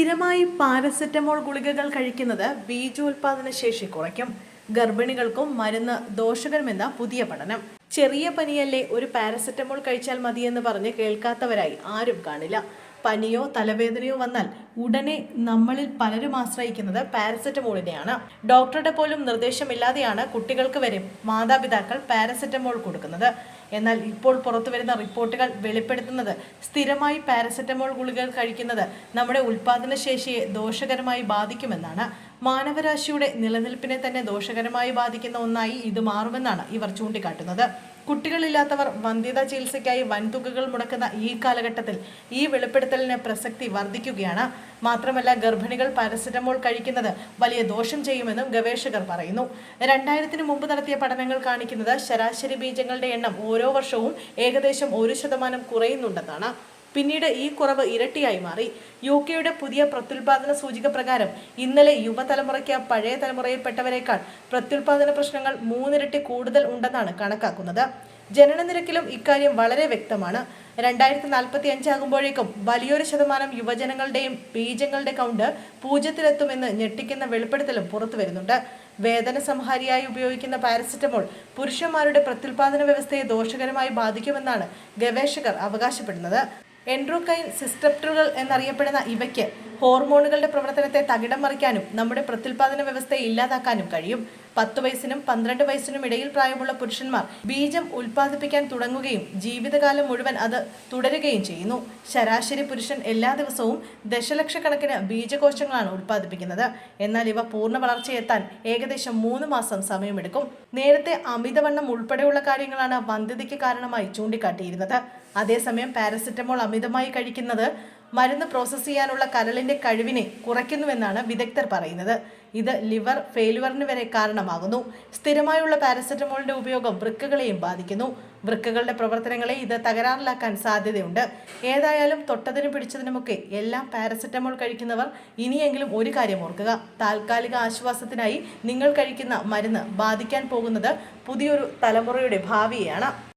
സ്ഥിരമായി പാരസെറ്റമോൾ ഗുളികകൾ കഴിക്കുന്നത് ബീജോൽപാദന ശേഷി കുറയ്ക്കും. ഗർഭിണികൾക്കും മരുന്ന് ദോഷകരമെന്ന പുതിയ പഠനം. ചെറിയ പനിയല്ലേ ഒരു പാരസെറ്റമോൾ കഴിച്ചാൽ മതിയെന്ന് പറഞ്ഞ് കേൾക്കാത്തവരായി ആരും കാണില്ല. പനിയോ തലവേദനയോ വന്നാൽ ഉടനെ നമ്മളിൽ പലരും ആശ്രയിക്കുന്നത് പാരസെറ്റമോളിനെയാണ്. ഡോക്ടറുടെ പോലും നിർദ്ദേശമില്ലാതെയാണ് കുട്ടികൾക്ക് വരെ മാതാപിതാക്കൾ പാരസെറ്റമോൾ കൊടുക്കുന്നത്. എന്നാൽ ഇപ്പോൾ പുറത്തുവരുന്ന റിപ്പോർട്ടുകൾ വെളിപ്പെടുത്തുന്നത് സ്ഥിരമായി പാരസെറ്റമോൾ ഗുളികകൾ കഴിക്കുന്നത് നമ്മുടെ ഉൽപാദന ശേഷിയെ ദോഷകരമായി ബാധിക്കുമെന്നാണ്. മാനവരാശിയുടെ നിലനിൽപ്പിനെ തന്നെ ദോഷകരമായി ബാധിക്കുന്ന ഒന്നായി ഇത് മാറുമെന്നാണ് ഇവർ ചൂണ്ടിക്കാട്ടുന്നത്. കുട്ടികളില്ലാത്തവർ വന്ധ്യതാ ചികിത്സയ്ക്കായി വൻതുകകൾ മുടക്കുന്ന ഈ കാലഘട്ടത്തിൽ ഈ വെളിപ്പെടുത്തലിന് പ്രസക്തി വർദ്ധിക്കുകയാണ്. മാത്രമല്ല ഗർഭിണികൾ പാരസെറ്റമോൾ കഴിക്കുന്നത് വലിയ ദോഷം ചെയ്യുമെന്നും ഗവേഷകർ പറയുന്നു. രണ്ടായിരത്തിന് മുമ്പ് നടത്തിയ പഠനങ്ങൾ കാണിക്കുന്നത് ശരാശരി ബീജങ്ങളുടെ എണ്ണം ഓരോ വർഷവും ഏകദേശം ഒരു ശതമാനം കുറയുന്നുണ്ടെന്നാണ്. പിന്നീട് ഈ കുറവ് ഇരട്ടിയായി മാറി. യു കെയുടെ പുതിയ പ്രത്യുൽപാദന സൂചിക പ്രകാരം ഇന്നലെ യുവതലമുറയ്ക്ക് പഴയ തലമുറയിൽപ്പെട്ടവരെക്കാൾ പ്രത്യുൽപാദന പ്രശ്നങ്ങൾ മൂന്നിരട്ടി കൂടുതൽ ഉണ്ടെന്നാണ് കണക്കാക്കുന്നത്. ജനനനിരക്കിലും ഇക്കാര്യം വളരെ വ്യക്തമാണ്. രണ്ടായിരത്തി നാൽപ്പത്തി അഞ്ചാകുമ്പോഴേക്കും വലിയൊരു ശതമാനം യുവജനങ്ങളുടെയും ബീജങ്ങളുടെ കൗണ്ട് പൂജ്യത്തിലെത്തുമെന്ന് ഞെട്ടിക്കുന്ന വെളിപ്പെടുത്തലും പുറത്തു വരുന്നുണ്ട്. വേദന സംഹാരിയായി ഉപയോഗിക്കുന്ന പാരസെറ്റമോൾ പുരുഷന്മാരുടെ പ്രത്യുൽപാദന വ്യവസ്ഥയെ ദോഷകരമായി ബാധിക്കുമെന്നാണ് ഗവേഷകർ അവകാശപ്പെടുന്നത്. എൻഡ്രോകൈൻ സിസ്റ്റപ്റ്ററുകൾ എന്നറിയപ്പെടുന്ന ഇവയ്ക്ക് ഹോർമോണുകളുടെ പ്രവർത്തനത്തെ തകിടം മറിക്കാനും നമ്മുടെ പ്രത്യുൽപാദന വ്യവസ്ഥയെ ഇല്ലാതാക്കാനും കഴിയും. പത്ത് വയസ്സിനും പന്ത്രണ്ട് വയസ്സിനും ഇടയിൽ പ്രായമുള്ള പുരുഷന്മാർ ബീജം ഉൽപ്പാദിപ്പിക്കാൻ തുടങ്ങുകയും ജീവിതകാലം മുഴുവൻ അത് തുടരുകയും ചെയ്യുന്നു. ശരാശരി പുരുഷൻ എല്ലാ ദിവസവും ദശലക്ഷക്കണക്കിന് ബീജകോശങ്ങളാണ് ഉൽപ്പാദിപ്പിക്കുന്നത്. എന്നാൽ ഇവ പൂർണ വളർച്ചയെത്താൻ ഏകദേശം മൂന്ന് മാസം സമയമെടുക്കും. നേരത്തെ അമിതവണ്ണം ഉൾപ്പെടെയുള്ള കാര്യങ്ങളാണ് വന്ധ്യതയ്ക്ക് കാരണമായി ചൂണ്ടിക്കാട്ടിയിരുന്നത്. അതേസമയം പാരസെറ്റമോൾ അമിതമായി കഴിക്കുന്നത് മരുന്ന് പ്രോസസ്സ് ചെയ്യാനുള്ള കരളിന്റെ കഴിവിനെ കുറയ്ക്കുന്നുവെന്നാണ് വിദഗ്ധർ പറയുന്നത്. ഇത് ലിവർ ഫെയിലുവറിന് വരെ കാരണമാകുന്നു. സ്ഥിരമായുള്ള പാരസെറ്റമോളിന്റെ ഉപയോഗം വൃക്കകളെയും ബാധിക്കുന്നു. വൃക്കകളുടെ പ്രവർത്തനങ്ങളെ ഇത് തകരാറിലാക്കാൻ സാധ്യതയുണ്ട്. ഏതായാലും തൊട്ടതിനും പിടിച്ചതിനുമൊക്കെ എല്ലാം പാരസെറ്റമോൾ കഴിക്കുന്നവർ ഇനിയെങ്കിലും ഒരു കാര്യം ഓർക്കുക. താൽക്കാലിക ആശ്വാസത്തിനായി നിങ്ങൾ കഴിക്കുന്ന മരുന്ന് ബാധിക്കാൻ പോകുന്നത് പുതിയൊരു തലമുറയുടെ ഭാവിയെയാണ്.